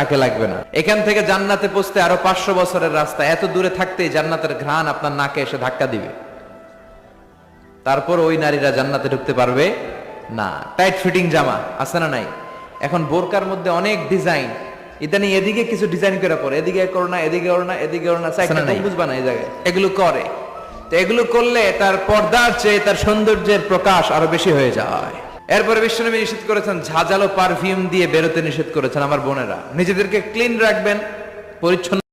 তাকে লাগবে না। এখান থেকে জান্নাতে পৌঁছতে আরও পাঁচশো বছরের রাস্তা। এত দূরে থাকতেই জান্নাতের ঘ্রাণ আপনার নাকে এসে ধাক্কা দিবে। তারপর ওই নারীরা জান্নাতে ঢুকতে পারবে না। টাইট ফিটিং জামা আছে না নাই? এখন বোরকার মধ্যে অনেক ডিজাইন ইদানি এদিকে কিছু ডিজাইন করে পরে এদিকে করো না এদিকে করো না এদিকে করো না বুঝবা না এই জায়গায় এগুলো করে। তো এগুলো করলে তার পর্দার চেয়ে তার সৌন্দর্যের প্রকাশ আরও বেশি হয়ে যায়। এরপরে বিশ্বনবী নিষেধ করেছেন, ঝাঁঝালো পারফিউম দিয়ে বেরোতে নিষেধ করেছেন আমার বোনেরা। নিজেদেরকে ক্লিন রাখবেন, পরিচ্ছন্ন